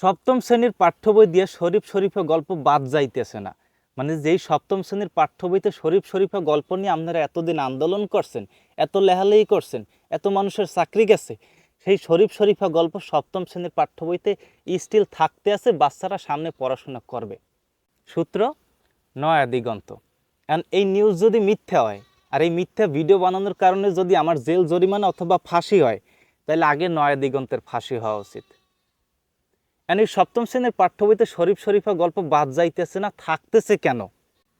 সপ্তম শ্রেণির পাঠ্য বই দিয়ে শরীফ শরীফে গল্প বাদ যাইতেছে না। মানে যেই সপ্তম শ্রেণির পাঠ্য বইতে শরীফ শরীফে গল্প নিয়ে আপনারা এতদিন আন্দোলন করছেন, এত লেহালেহি করছেন, এত মানুষের চাকরি গেছে, সেই শরীফ শরীফা গল্প সপ্তম শ্রেণির পাঠ্য বইতে স্টিল থাকতে আছে, বাচ্চারা সামনে পড়াশোনা করবে। সূত্র, নয়া দিগন্ত। এই নিউজ যদি মিথ্যা হয়, আর এই মিথ্যা ভিডিও বানানোর কারণে যদি আমার জেল জরিমানা অথবা ফাঁসি হয়, তাহলে আগে নয়া দিগন্তের ফাঁসি হওয়া উচিত। অ্যান্ড এই সপ্তম শ্রেণির পাঠ্য বইতে শরীফ শরীফা গল্প বাদ যাইতেছে না, থাকতেছে কেন?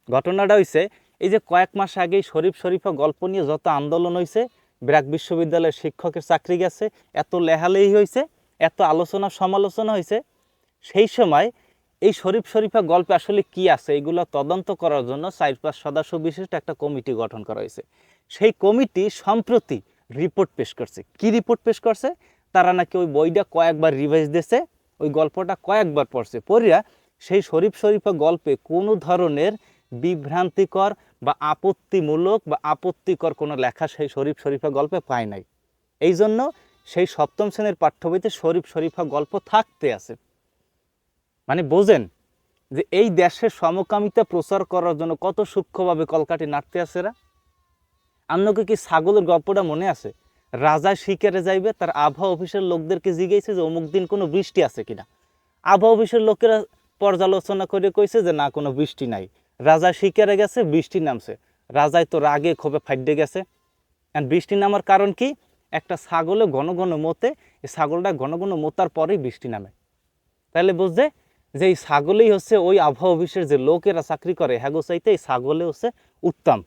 ঘটনাটা হইছে, এই যে কয়েক মাস আগেই শরীফ শরীফা গল্প নিয়ে যত আন্দোলন হয়েছে ব্র্যাক বিশ্ববিদ্যালয়ের শিক্ষকের চাকরি গেছে, এত লেহালেহি হয়েছে এত আলোচনা সমালোচনা হয়েছে সেই সময় এই শরীফ শরীফা গল্পে আসলে কি আছে, এগুলো তদন্ত করার জন্য চার পাঁচ সদস্য বিশিষ্ট একটা কমিটি গঠন করা হয়েছে সেই কমিটি সম্প্রতি রিপোর্ট পেশ করছে। কি রিপোর্ট পেশ করছে? তারা নাকি ওই বইটা কয়েকবার রিভাইজ দিয়েছে ওই গল্পটা কয়েকবার পড়ছে। পড়িয়া সেই শরীফ শরীফা গল্পে কোনো ধরনের বিভ্রান্তিকর বা আপত্তিমূলক বা আপত্তিকর কোনো লেখা সেই শরীফ শরীফা গল্পে পায় নাই। এই জন্য সেই সপ্তম শ্রেণির পাঠ্য বইতে শরীফ শরীফা গল্প থাকতে আছে। মানে বোঝেন যে এই দেশের সমকামিতা প্রচার করার জন্য কত সূক্ষ্মভাবে কলকাঠি নাড়তে আছে এরা। আপনাকে কি ছাগলের গল্পটা মনে আছে? রাজা শিকারে যাইবে, তার আবহাওয়া অফিসের লোকদেরকে জিজ্ঞেসে যে অমুক দিন কোনো বৃষ্টি আছে কিনা। আবহাওয়া অফিসের লোকেরা পর্যালোচনা করে কইছে যে না, কোনো বৃষ্টি নাই। রাজা শিকারে গেছে, বৃষ্টি নামছে। রাজায় তো রাগে ক্ষোভে ফাইডে গেছে। আর বৃষ্টি নামার কারণ কি? একটা ছাগলে ঘন ঘন মতে, এই ছাগলটা ঘন ঘন মোতার পরেই বৃষ্টি নামে। তাহলে বুঝছে যে এই ছাগলেই হচ্ছে ওই আবহাওয়া অফিসের যে লোকেরা চাকরি করে হ্যাগো চাইতে এই ছাগলে হচ্ছে উত্তম,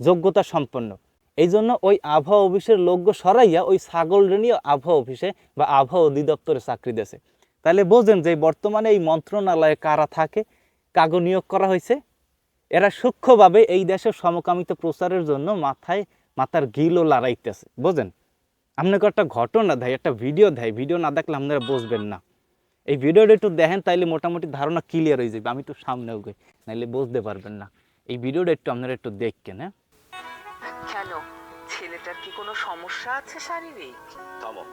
যোগ্যতা সম্পন্ন। এই জন্য ওই আবহাওয়া অফিসের লোকগো সরাইয়া ওই ছাগলরে নিয়ে আবহাওয়া অফিসে বা আবহাওয়া অধিদপ্তরে চাকরি দেছে তাহলে বোঝেন যে বর্তমানে এই মন্ত্রণালয়ে কারা থাকে কাগো নিয়োগ করা হয়েছে। এরা সূক্ষ্মভাবে এই দেশের সমকামিত প্রচারের জন্য মাথায়, মাথার গিলও লড়াইতেছে। বোঝেন? আপনাকে একটা ঘটনা দেয়, একটা ভিডিও দেয়। ভিডিও না দেখলে আপনারা বুঝবেন না। এই ভিডিওটা একটু দেখেন, তাইলে মোটামুটি ধারণা ক্লিয়ার হয়ে যাবে। আমি তো সামনেও গই, নাইলে বুঝতে পারবেন না। এই ভিডিওটা একটু আপনারা একটু দেখকেন হ্যাঁ? ছেলেটার কি কোনো সমস্যা আছে শারীরিক? থামো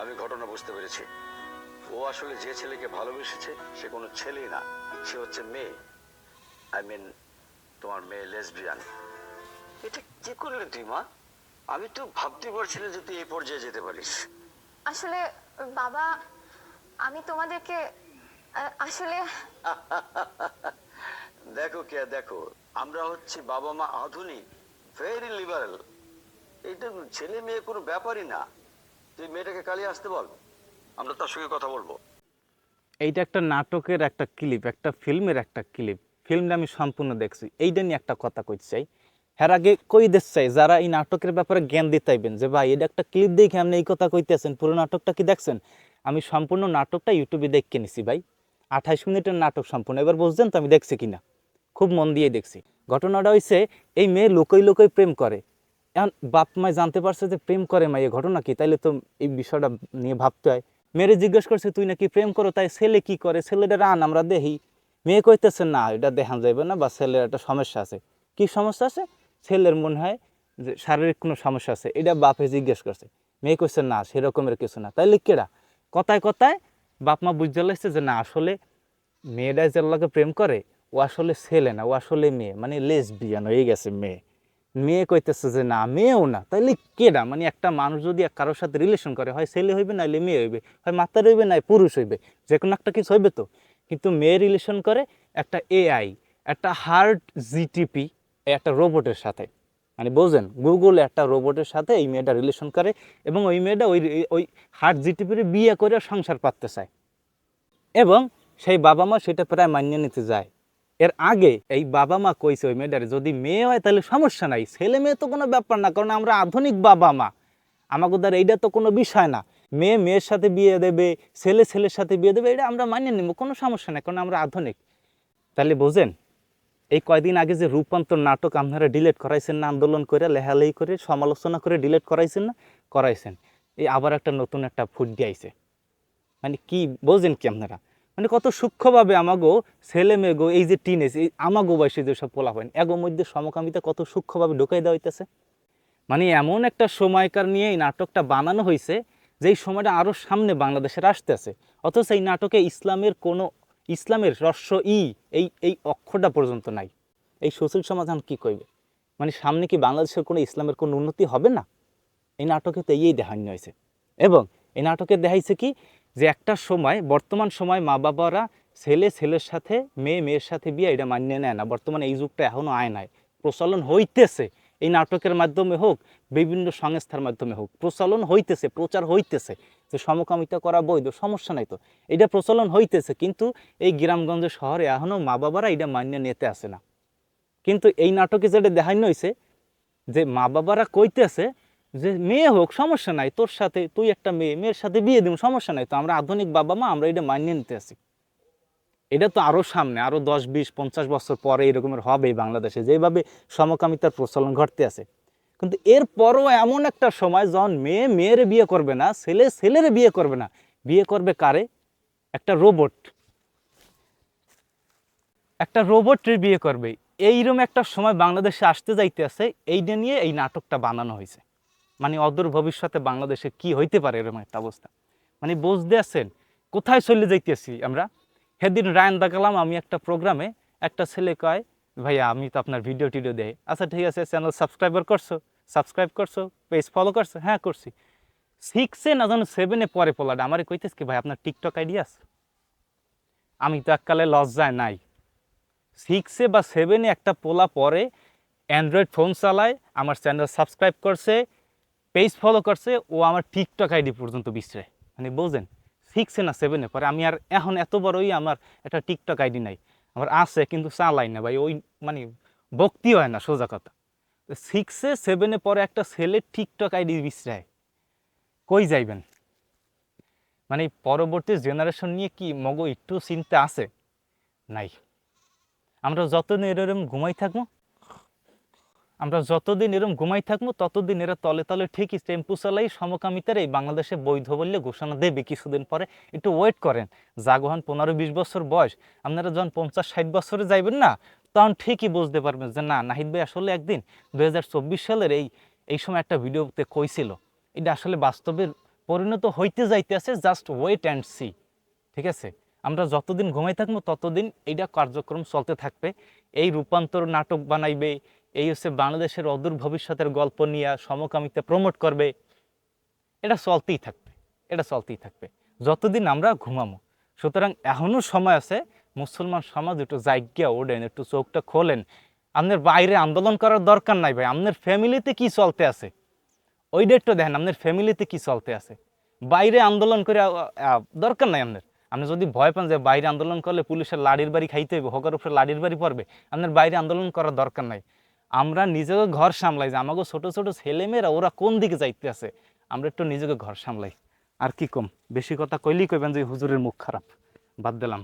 আমি ঘটনা বুঝতে পেরেছি। ও আসলে যে ছেলেকে ভালোবেসেছে সে কোনো ছেলেই না সে হচ্ছে মেয়ে। আই মিন তোমার মেয়ে লেসবিয়ান এটা কি করলে তুই মা? আমি তো ভাবতে পারছিলাম যে তুই এই পর্যায়ে যেতে পারিস। আসলে বাবা আমি তোমাদেরকে আসলে দেখো কে দেখো আমরা হচ্ছি বাবা মা আধুনিক ভেরি লিবারেল এইটা ছেলে মেয়ে কোনো ব্যাপারই না। তুই মেয়েটাকে কালিয়ে আসতে বল, আমরা তার সঙ্গে কথা বলব। এইটা একটা নাটকের একটা ক্লিপ, একটা ফিল্মের একটা ক্লিপ। ফিল্মটা আমি সম্পূর্ণ দেখছি। এইটা নিয়ে একটা কথা কইতে চাই। এর আগে কই দিতে চাই? যারা এই নাটকের ব্যাপারে জ্ঞান দিতে চাইবেন যে, ভাই, এটা একটা ক্লিপ দেখে আপনি এই কথা কইতেছেন, পুরো নাটকটা কি দেখছেন? আমি সম্পূর্ণ নাটকটা ইউটিউবে দেখে নিছি, ভাই। আঠাইশ মিনিটের নাটক সম্পূর্ণ। এবার বুঝছেন তো আমি দেখছি কিনা? খুব মন দিয়ে দেখছি। ঘটনাটা হয়েছে এই মেয়ে লোকই লোকই প্রেম করে। এখন বাপ মায় জানতে পারছে যে প্রেম করে মাই এ ঘটনা কি? তাইলে তো এই বিষয়টা নিয়ে ভাবতে হয়। মেয়েরে জিজ্ঞেস করছে, তুই নাকি প্রেম করো, তাই ছেলে কি করে? ছেলেটা রান, আমরা দেখি মেয়ে কইতেছে, না, এটা দেখান যাইবে না, বা ছেলের একটা সমস্যা আছে। কি সমস্যা আছে? ছেলের মনে হয় যে শারীরিক কোনো সমস্যা আছে, এটা বাপে জিজ্ঞেস করছে। মেয়ে কইছে, না, সেরকমের কিছু না। তাইলে কেডা? কথায় কথায় বাপ মা বুঝতে লাগছে যে, না, আসলে মেয়েটা যে আল্লাহকে প্রেম করে, ও আসলে ছেলে না, ও আসলে মেয়ে। মানে লেস বিয়ান হয়ে গেছে মেয়ে। মেয়ে কইতেছে যে, না, মেয়েও না। তাইলে কেডা মানে একটা মানুষ যদি কারোর সাথে রিলেশন করে, হয় ছেলে হইবে নাইলে মেয়ে হইবে, হয় মাতা হইবে নাই পুরুষ হইবে যে কোনো একটা কিছু হইবে তো। কিন্তু মেয়ে রিলেশন করে একটা এআই একটা হার্ট জিটিপি একটা রোবটের সাথে। মানে বোঝেন গুগল একটা রোবটের সাথে এই মেয়েটা রিলেশন করে এবং ওই মেয়েটা ওই ওই হার্ট জিটিপির বিয়ে করে সংসার পাততে চায়। এবং সেই বাবা মা সেটা প্রায় মানিয়ে নিতে যায়। এর আগে এই বাবা মা কইছে ওই মেয়েটারে, যদি মেয়ে হয় তাহলে সমস্যা নাই, ছেলে মেয়ে তো কোনো ব্যাপার না, কারণ আমরা আধুনিক বাবা মা। আমাকে দ্বারা এইটা তো কোনো বিষয় না। মেয়ে মেয়ের সাথে বিয়ে দেবে, ছেলে ছেলের সাথে বিয়ে দেবে এটা আমরা মানিয়ে নেব, কোনো সমস্যা নাই, কারণ আমরা আধুনিক। তাহলে বোঝেন, এই কয়দিন আগে যে রূপান্তর নাটক আপনারা ডিলেট করাইছেন না, আন্দোলন করে, লেহালেহি করে, সমালোচনা করে ডিলেট করাইছেন না, করাইছেন। এই আবার একটা নতুন একটা ফুট দিয়েছে মানে কি, বোঝেন কি আপনারা? মানে কত সূক্ষ্মভাবে আমাগো ছেলে মেয়েগো এই যে টিনেজ এই আমাগো বয়সে যেসব হয় এগোর মধ্যে সমকামিতা কত সূক্ষ্মভাবে ঢুকাই দেওয়া হইতেছে? মানে এমন একটা সময়কার নিয়ে এই নাটকটা বানানো হয়েছে যেই সময়টা আরও সামনে বাংলাদেশের আসতেছে অথচ এই নাটকে ইসলামের কোনো, ইসলামের রস্য ই, এই এই অক্ষরটা পর্যন্ত নাই। এই সুশীল সমাধান কি কইবে? মানে সামনে কি বাংলাদেশের কোনো ইসলামের কোনো উন্নতি হবে না? এই নাটকে তো এই দেখানো হয়েছে এবং এই নাটকে দেখাইছে কি যে একটা সময়, বর্তমান সময় মা বাবারা ছেলে, ছেলের সাথে, মেয়ে, মেয়ের সাথে বিয়ে এটা মানিয়ে নেয় না। বর্তমানে এই যুগটা এখনও আয় নাই। প্রচলন হইতেছে। এই নাটকের মাধ্যমে হোক, বিভিন্ন সংস্থার মাধ্যমে হোক, প্রচলন হইতেছে, প্রচার হইতেছে। যে সমকামিতা করা বৈধ, সমস্যা নাই তো। এটা প্রচলন হইতেছে, কিন্তু এই গ্রামগঞ্জ শহরে এখনও মা বাবারা এটা মান্য নিতে আসে না। কিন্তু এই নাটকে যেটা দেখানো হয়েছে যে মা বাবারা কইতেছে যে মেয়ে হোক, সমস্যা নাই। তোর সাথে, তুই একটা মেয়ে, মেয়ের সাথে বিয়ে দিব, সমস্যা নাই তো। আমরা আধুনিক বাবা মা, আমরা এটা মানিয়ে নিতে আসি এটা তো আরও সামনে আরও দশ, বিশ, পঞ্চাশ বছর পরে এরকমের হবে বাংলাদেশে, যেভাবে সমকামিতার প্রচলন ঘটতে আছে। কিন্তু এরপরও এমন একটা সময় যখন মেয়ে মেয়ের বিয়ে করবে না, ছেলে ছেলের বিয়ে করবে না। বিয়ে করবে কারে? একটা রোবট। একটা রোবটের বিয়ে করবে। এইরকম একটা সময় বাংলাদেশে আসতে যাইতে আছে। এইটা নিয়ে এই নাটকটা বানানো হয়েছে। মানে অদূর ভবিষ্যতে বাংলাদেশে কি হইতে পারে এরকম একটা অবস্থা। মানে বুঝতে আছেন, কোথায় চলে যাইতেছি আমরা? সেদিন রায়ন দেখালাম, আমি একটা প্রোগ্রামে একটা ছেলে কয়, ভাইয়া, আমি তো আপনার ভিডিও টিডিও দেয় আচ্ছা ঠিক আছে চ্যানেল সাবস্ক্রাইবার করছ? সাবস্ক্রাইব করছ পেজ ফলো করছ? হ্যাঁ করছি। সিক্সে না যেন সেভেনে পরে পোলাটা? আমার কইতেছ কি, ভাই, আপনার টিকটক আইডি আছে। আমি তো এককালে লজ্জায় নাই। সিক্সে বা সেভেনে একটা পোলা পরে অ্যান্ড্রয়েড ফোন চালায়, আমার চ্যানেল সাবস্ক্রাইব করছে পেজ ফলো করছে, ও আমার টিকটক আইডি পর্যন্ত বিশ্রে মানে বোঝেন সিক্সে না সেভেনে পরে আমি আর এখন এত বড়ই আমার একটা টিকটক আইডি নাই। আমার আছে কিন্তু চালাই না ভাই, ওই মানে ভক্তি হয় না, সোজা কথা। সিক্সে সেভেনে পরে একটা ছেলে টিকটক আইডি বিশ্রায় কই যাইবেন? মানে পরবর্তী জেনারেশন নিয়ে কি মগ একটু চিন্তা আছে? নাই। আমরা যতদিন এরকম ঘুমাই থাকব আমরা যতদিন এরকম ঘুমাই থাকব, ততদিন এরা তলে তলে ঠিকই টেম্পু চালাই সমকামিতার এই বাংলাদেশে বৈধ বললে ঘোষণা দেবে কিছুদিন পরে। একটু ওয়েট করেন। জাগোহান পনেরো বিশ বছর বয়স। আপনারা যখন পঞ্চাশ ষাট বছরে যাইবেন না, তখন ঠিকই বুঝতে পারবেন যে না, নাহিদ ভাই আসলে একদিন দুই হাজার চব্বিশ সালের এই এই সময় একটা ভিডিওতে কইছিল। এটা আসলে বাস্তবের পরিণত হইতে যাইতে আছে জাস্ট ওয়েট অ্যান্ড সি ঠিক আছে? আমরা যতদিন ঘুমাই থাকব, ততদিন এইটা কার্যক্রম চলতে থাকবে। এই রূপান্তর নাটক বানাইবে এই হচ্ছে বাংলাদেশের অদূর ভবিষ্যতের গল্প নিয়ে সমকামিতা প্রমোট করবে। এটা চলতেই থাকবে, এটা চলতেই থাকবে। যতদিন আমরা ঘুমামো, সুতরাং এখনও সময় আছে, মুসলমান সমাজ একটু জায়গা ওঠেন, একটু চোখটা খোলেন। আপনার বাইরে আন্দোলন করার দরকার নাই ভাই, আপনার ফ্যামিলিতে কি চলতে আছে? ওইটা একটু দেখেন, আপনার ফ্যামিলিতে কি চলতে আছে? বাইরে আন্দোলন করে দরকার নাই আপনার। আপনি যদি ভয় পান যে বাইরে আন্দোলন করলে পুলিশের লাড়ির বাড়ি খাইতে হইব, হকার উপরে লাড়ির বাড়ি পড়বে, আপনার বাইরে আন্দোলন করার দরকার নাই। আমরা নিজেকে ঘর সামলাই যে আমাকে ছোটো ছোট ছেলেমেয়েরা ওরা কোন দিকে যাইতে আছে আমরা একটু নিজেকে ঘর সামলাই। আর কি কম? বেশি কথা কইলেই কইবেন যে হুজুরের মুখ খারাপ। বাদ দিলাম।